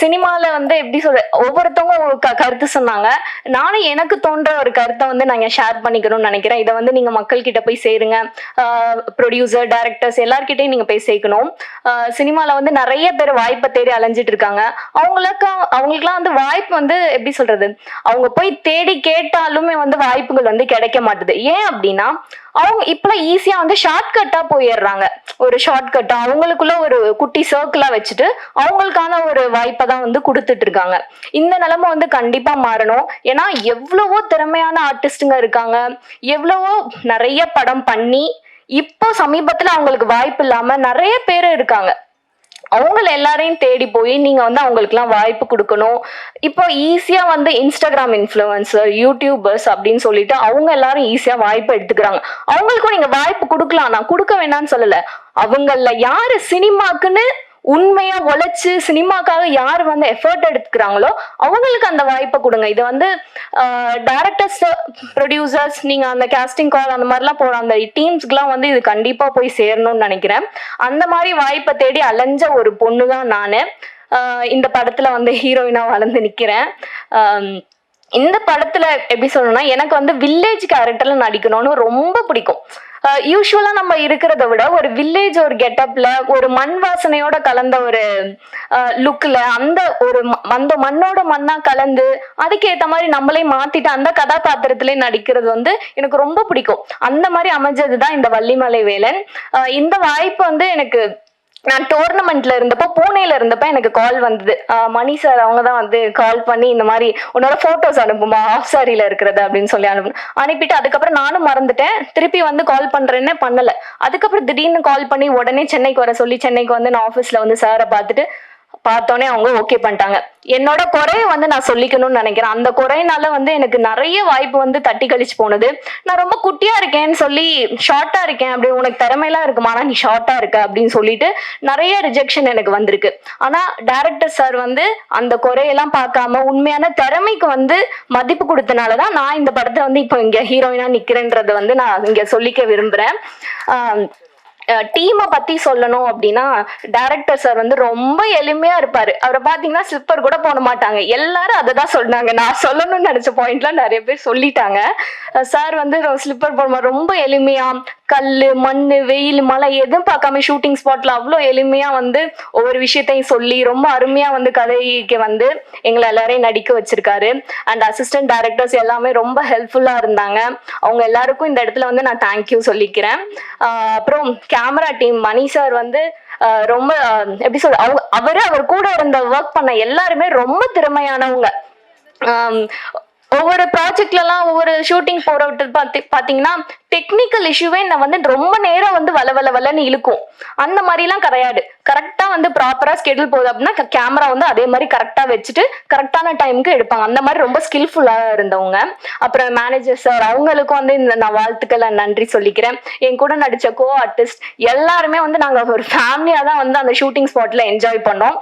சினிமால வந்து எப்படி சொல்ற ஒவ்வொருத்தவங்க க- கருத்து சொன்னாங்க. நானும் எனக்கு தோன்ற ஒரு கருத்தை வந்து நாங்க ஷேர் பண்ணிக்கணும்னு நினைக்கிறேன். இதை வந்து நீங்க மக்கள் கிட்ட போய் சேருங்க. ப்ரொடியூசர் டைரக்டர்ஸ் எல்லார்கிட்டையும் நீங்க போய் சேர்க்கணும். சினிமால வந்து நிறைய பேர் வாய்ப்பை தேடி அலைஞ்சிட்டு இருக்காங்க. அவங்களுக்கு அவங்களுக்குலாம் வந்து வாய்ப்பு வந்து எப்படி சொல்றது? அவங்க போய் தேடி கேட்டாலுமே வந்து வாய்ப்புகள் வந்து கிடைக்க மாட்டுது. ஏன் அப்படின்னா அவங்க இப்பெல்லாம் ஈஸியா வந்து ஷார்ட்கட்டா போயிடுறாங்க. ஒரு ஷார்ட்கட்டா அவங்களுக்குள்ள ஒரு குட்டி சர்க்கிளா வச்சுட்டு அவங்களுக்கான ஒரு வாய்ப்பை தான் வந்து கொடுத்துட்டு இருக்காங்க. இந்த நிலைமை வந்து கண்டிப்பா மாறணும். ஏன்னா எவ்வளவோ திறமையான ஆர்டிஸ்டுங்க இருக்காங்க. எவ்வளவோ நிறைய படம் பண்ணி இப்போ சமீபத்துல அவங்களுக்கு வாய்ப்பு இல்லாம நிறைய பேர் இருக்காங்க. அவங்கள எல்லாரையும் தேடி போய் நீங்க வந்து அவங்களுக்குலாம் வாய்ப்பு கொடுக்கணும். இப்போ ஈஸியா வந்து இன்ஸ்டாகிராம் இன்ஃபுளுசர் யூடியூபர்ஸ் அப்படின்னு சொல்லிட்டு அவங்க எல்லாரும் ஈஸியா வாய்ப்பு எடுத்துக்கிறாங்க. அவங்களுக்கும் நீங்க வாய்ப்பு கொடுக்கலாம். நான் கொடுக்க வேணாம்னு சொல்லல. அவங்கள யாரு சினிமாக்குன்னு உண்மையா உழைச்சு சினிமாக்காக யார் வந்து எஃபர்ட் எடுத்துக்கிறாங்களோ அவங்களுக்கு அந்த வாய்ப்பை கொடுங்க. இது வந்து டேரக்டர்ஸ் ப்ரொடியூசர்ஸ் நீங்க அந்த கேஸ்டிங் கால் அந்த மாதிரிலாம் போற அந்த டீம்ஸ்க்குலாம் வந்து இது கண்டிப்பா போய் சேரணும்னு நினைக்கிறேன். அந்த மாதிரி வாய்ப்பை தேடி அலைஞ்ச ஒரு பொண்ணு தான் நான் இந்த படத்துல வந்து ஹீரோயினா வளர்ந்து நிக்கிறேன். இந்த படத்துல எப்படி சொல்லணும்னா எனக்கு வந்து வில்லேஜ் கேரக்டர்ல நடிக்கணும்னு ரொம்ப பிடிக்கும். யூஸ்வலா நம்ம இருக்கிறத விட ஒரு வில்லேஜ் ஒரு கெட்டப்ல ஒரு மண் வாசனையோட கலந்த ஒரு லுக்ல அந்த ஒரு ம- அந்த மண்ணோட மண்ணா கலந்து அதுக்கேத்த மாதிரி நம்மளே மாத்திட்டு அந்த கதாபாத்திரத்திலே நடிக்கிறது வந்து எனக்கு ரொம்ப பிடிக்கும். அந்த மாதிரி அமைஞ்சது தான் இந்த வள்ளிமலை வேலன். இந்த வாய்ப்பு வந்து எனக்கு நான் டோர்னமெண்ட்ல இருந்தப்போ பூனேல இருந்தப்ப எனக்கு கால் வந்தது. மணி சார் அவங்க தான் வந்து கால் பண்ணி இந்த மாதிரி உன்னோட போட்டோஸ் அனுப்புமா? ஆஃப் சாரியில இருக்கிறது அப்படின்னு சொல்லி அனுப்பு அனுப்பிட்டு அதுக்கப்புறம் நானும் மறந்துட்டேன். திருப்பி வந்து கால் பண்றேன்னு பண்ணல. அதுக்கப்புறம் திடீர்னு கால் பண்ணி உடனே சென்னைக்கு வர சொல்லி சென்னைக்கு வந்து நான் ஆஃபீஸ்ல வந்து சாரை பார்த்துட்டு பார்த்தோன்னே அவங்க ஓகே பண்ணிட்டாங்க. என்னோட குறைய வந்து நான் சொல்லிக்கணும்னு நினைக்கிறேன். அந்த குறையினால வந்து எனக்கு நிறைய வாய்ப்பு வந்து தட்டி கழிச்சு போனது. நான் ரொம்ப குட்டியா இருக்கேன்னு சொல்லி ஷார்ட்டா இருக்கேன். அப்படி உனக்கு திறமையெல்லாம் இருக்குமா? நீ ஷார்ட்டா இருக்க அப்படின்னு சொல்லிட்டு நிறைய ரிஜெக்ஷன் எனக்கு வந்திருக்கு. ஆனா டைரக்டர் சார் வந்து அந்த குறையெல்லாம் பார்க்காம உண்மையான திறமைக்கு வந்து மதிப்பு கொடுத்தனாலதான் நான் இந்த படத்தை வந்து இப்போ இங்க ஹீரோயினா நிக்கிறேன்றதை வந்து நான் இங்க சொல்லிக்க விரும்புறேன். ஆஹ் டீமை பத்தி சொல்லணும் அப்படின்னா டேரக்டர் சார் வந்து ரொம்ப எளிமையா இருப்பாரு. அவரை பாத்தீங்கன்னா ஸ்லிப்பர் கூட போட மாட்டாங்க. எல்லாரும் அதை தான் சொன்னாங்க. நான் சொல்லணும்னு நினைச்ச பாயிண்ட்லாம் நிறைய பேர் சொல்லிட்டாங்க. சார் வந்து ஸ்லிப்பர் போடுமா ரொம்ப எளிமையா கல் மண் வெயில் மழை எதுவும் பார்க்காம ஷூட்டிங் ஸ்பாட்ல அவ்வளோ எளிமையா வந்து ஒவ்வொரு விஷயத்தையும் சொல்லி ரொம்ப அருமையா வந்து கதைக்கு வந்து எங்களை எல்லாரையும் நடிக்க வச்சிருக்காரு. அண்ட் அசிஸ்டன்ட் டைரக்டர்ஸ் எல்லாமே ரொம்ப ஹெல்ப்ஃபுல்லா இருந்தாங்க. அவங்க எல்லாருக்கும் இந்த இடத்துல வந்து நான் தேங்க்யூ சொல்லிக்கிறேன். அப்புறம் கேமரா டீம் மணி சார் வந்து ரொம்ப எப்படி சொல்ற அவங்க அவரு அவர் கூட இருந்த ஒர்க் பண்ண எல்லாருமே ரொம்ப திறமையானவங்க. ஒவ்வொரு ப்ராஜெக்ட்லலாம் ஒவ்வொரு ஷூட்டிங் போகிற விட்டு பார்த்தீங்கன்னா டெக்னிக்கல் இஷ்யூவே நான் வந்து ரொம்ப நேரம் வந்து வள வள வளன்னு இழுக்கும். அந்த மாதிரிலாம் கிடையாது. கரெக்டாக வந்து ப்ராப்பராக ஸ்கெடியூல் போகுது அப்படின்னா கேமரா வந்து அதே மாதிரி கரெக்டாக வச்சுட்டு கரெக்டான டைமுக்கு எடுப்பாங்க. அந்த மாதிரி ரொம்ப ஸ்கில்ஃபுல்லாக இருந்தவங்க. அப்புறம் மேனேஜர் சார் அவங்களுக்கும் வந்து இந்த நான் வாழ்த்துக்களை நன்றி சொல்லிக்கிறேன். என் கூட நடித்த கோ ஆர்டிஸ்ட் எல்லாருமே வந்து நாங்கள் ஒரு ஃபேமிலியாக தான் வந்து அந்த ஷூட்டிங் ஸ்பாட்டில் என்ஜாய் பண்ணோம்.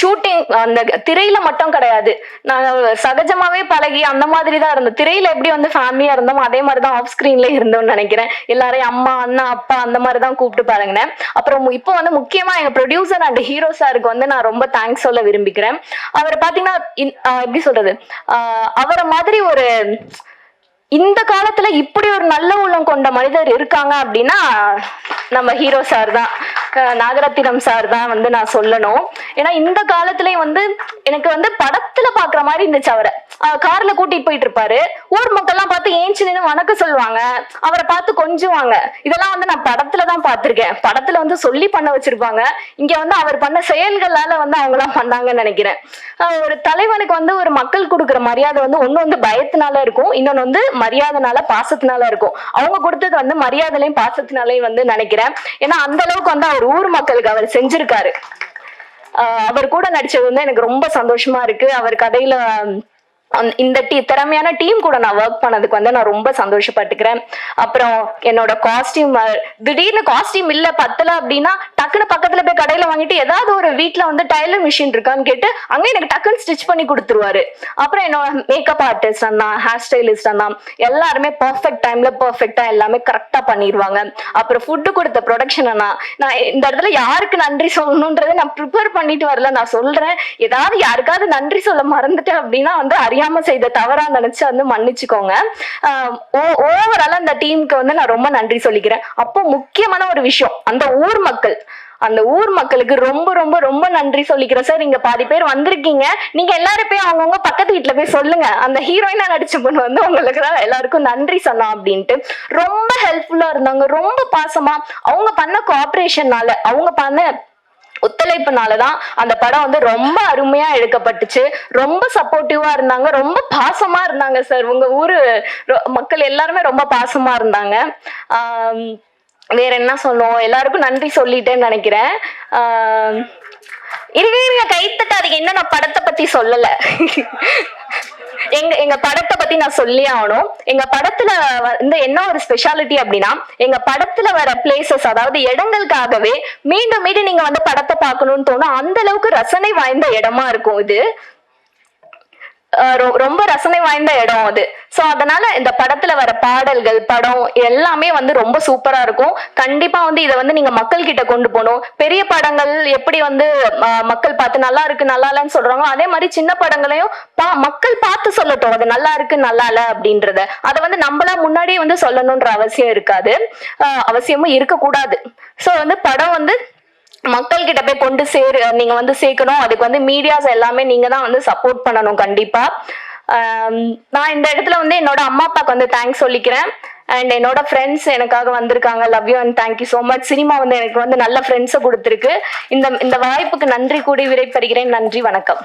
ஷூட்டிங் அந்த திரையில மட்டும் கிடையாது. நான் சகஜமாவே பழகி அந்த மாதிரி தான் இருந்தோம் திரையில எப்படி வந்து ஃபேமிலியா இருந்தோம் அதே மாதிரி தான் ஆஃப் ஸ்கிரீன்ல இருந்தோம்னு நினைக்கிறேன். எல்லாரையும் அம்மா அண்ணா அப்பா அந்த மாதிரி தான் கூப்பிட்டு பழகினேன். அப்புறம் இப்போ வந்து முக்கியமா எங்க ப்ரொடியூசர் அண்ட் ஹீரோ சாருக்கு வந்து நான் ரொம்ப தேங்க்ஸ் சொல்ல விரும்பிக்கிறேன். அவர் பாத்தீங்கன்னா இன்- எப்படி சொல்றது? அவரை மாதிரி ஒரு இந்த காலத்துல இப்படி ஒரு நல்ல உள்ளம் கொண்ட மனிதர் இருக்காங்க அப்படின்னா நம்ம ஹீரோ சார் தான். நாகரத்தினம் சார் தான் வந்து நான் சொல்லணும். ஏன்னா இந்த காலத்துலயும் வந்து எனக்கு வந்து படத்துல பாக்குற மாதிரி இருந்துச்சு அவரை. கார்ல கூட்டிட்டு போயிட்டு இருப்பாரு. ஊர் மக்கள்லாம் பார்த்து ஏஞ்சி நின்று வணக்கம் சொல்லுவாங்க. அவரை பார்த்து கொஞ்சுவாங்க. இதெல்லாம் வந்து நான் படத்துல தான் பார்த்திருக்கேன். படத்துல வந்து சொல்லி பண்ண வச்சிருப்பாங்க. இங்க வந்து அவர் பண்ண செயல்களால வந்து அவங்க எல்லாம் பண்ணாங்கன்னு நினைக்கிறேன். ஒரு தலைவனுக்கு வந்து ஒரு மக்கள் கொடுக்குற மரியாதை வந்து ஒண்ணு வந்து பயத்தினால இருக்கும். இன்னொன்னு வந்து மரியாதைனால பாசத்தினால இருக்கும். அவங்க கொடுத்தது வந்து மரியாதையிலையும் பாசத்தினாலையும் வந்து நினைக்கிறேன். ஏன்னா அந்த அளவுக்கு வந்து அவர் ஊர் மக்களுக்கு அவர் செஞ்சிருக்காரு. அவர் கூட நடிச்சது வந்து எனக்கு ரொம்ப சந்தோஷமா இருக்கு. அவர் கதையில இந்த டீ திறமையான டீம் கூட நான் ஒர்க் பண்ணதுக்கு வந்து நான் ரொம்ப சந்தோஷப்பட்டுக்கிறேன். அப்புறம் என்னோட காஸ்டியூம் திடீர்னு காஸ்டியூம் இல்ல பத்தல அப்படின்னா டக்குன்னு பக்கத்துல போய் கடையில வாங்கிட்டு ஏதாவது ஒரு வீட்டுல வந்து டைலர் மிஷின் இருக்கான்னு கேட்டு அங்க எனக்கு டக்குன்னு ஸ்டிச் பண்ணி கொடுத்துருவாரு. அப்புறம் என்னோட மேக்கப் ஆர்டிஸ்ட் அண்ணா ஹேர் ஸ்டைலிஸ்ட் அண்ணா எல்லாருமே பர்ஃபெக்ட் டைம்ல பர்ஃபெக்டா எல்லாமே கரெக்டா பண்ணிடுவாங்க அப்புறம் ஃபுட்டு கொடுத்த ப்ரொடக்ஷன் அண்ணா நான் இந்த இடத்துல யாருக்கு நன்றி சொல்லணுன்றதை நான் ப்ரிப்பேர் பண்ணிட்டு வரல. நான் சொல்றேன் ஏதாவது யாருக்காவது நன்றி சொல்ல மறந்துட்டேன் அப்படின்னா வந்து அறியாம செய்த தவறா நினைச்சு வந்து மன்னிச்சுக்கோங்க. ஓவரால் அந்த டீமுக்கு வந்து நான் ரொம்ப நன்றி சொல்லிக்கிறேன். அப்போ முக்கியமான ஒரு விஷயம் அந்த ஊர் மக்கள் அந்த ஊர் மக்களுக்கு ரொம்ப ரொம்ப ரொம்ப நன்றி சொல்லிக்கிறேன். சார் இங்க பாதி பேர் வந்திருக்கீங்க. நீங்க எல்லாரும் போய் அவங்கவுங்க பக்கத்து வீட்டுல போய் சொல்லுங்க. அந்த ஹீரோயினா நடிச்ச பொண்ணு வந்து உங்களுக்கு தான் எல்லாருக்கும் நன்றி சொன்னா அப்படின்ட்டு. ரொம்ப ஹெல்ப்ஃபுல்லா இருந்தாங்க. ரொம்ப பாசமா அவங்க பண்ண கோஆப்ரேஷன்னால அவங்க பண்ண ஒத்துழைப்புனாலதான் அந்த படம் வந்து ரொம்ப அருமையா எடுக்கப்பட்டுச்சு. ரொம்ப சப்போர்ட்டிவா இருந்தாங்க. ரொம்ப பாசமா இருந்தாங்க சார். உங்க ஊரு ரொ- மக்கள் எல்லாருமே ரொம்ப பாசமா இருந்தாங்க. வேற என்ன சொல்லுவோம்? எல்லாருக்கும் நன்றி சொல்லிட்டேன்னு நினைக்கிறேன். இருங்க இருங்க கை தட்டாதீங்க இன்னும் நான் படத்தை பத்தி சொல்லல. எங்க எங்க படத்தை பத்தி நான் சொல்லி ஆகணும். எங்க படத்துல வந்து என்ன ஒரு ஸ்பெஷாலிட்டி அப்படின்னா எங்க படத்துல வர பிளேசஸ் அதாவது இடங்களுக்காகவே மீண்டும் மீண்டும் நீங்க வந்து படத்தை பார்க்கணும்னு தோணும். அந்த அளவுக்கு ரசனை வாய்ந்த இடமா இருக்கும் இது. ரொம்ப ரசனை வாய்ந்த இடம் அது. ஸோ அதனால இந்த படத்துல வர பாடல்கள் படம் எல்லாமே வந்து ரொம்ப சூப்பரா இருக்கும். கண்டிப்பா வந்து இதை வந்து நீங்க மக்கள் கிட்ட கொண்டு போகணும். பெரிய படங்கள் எப்படி வந்து மக்கள் பார்த்து நல்லா இருக்கு நல்லா இல்லைன்னு சொல்றாங்களோ அதே மாதிரி சின்ன படங்களையும் பா- மக்கள் பார்த்து சொல்லட்டும். அது நல்லா இருக்கு நல்லா இல்ல அப்படின்றத. அதை வந்து நம்மளா முன்னாடியே வந்து சொல்லணும்ன்ற அவசியம் இருக்காது. அவசியமும் இருக்கக்கூடாது. ஸோ வந்து படம் வந்து மக்கள் கிட்ட போய் கொண்டு சேரு நீங்க வந்து சேர்க்கணும். அதுக்கு வந்து மீடியாஸ் எல்லாமே நீங்க தான் வந்து சப்போர்ட் பண்ணணும் கண்டிப்பா. நான் இந்த இடத்துல வந்து என்னோட அம்மா அப்பாவுக்கு வந்து தேங்க்ஸ் சொல்லிக்கிறேன். அண்ட் என்னோட ஃப்ரெண்ட்ஸ் எனக்காக வந்திருக்காங்க. Love you and thank you so much cinema வந்து எனக்கு வந்து நல்ல ஃப்ரெண்ட்ஸை கொடுத்துருக்கு. இந்த இந்த வாய்ப்புக்கு நன்றி கூடி விடைபெறுகிறேன். நன்றி வணக்கம்.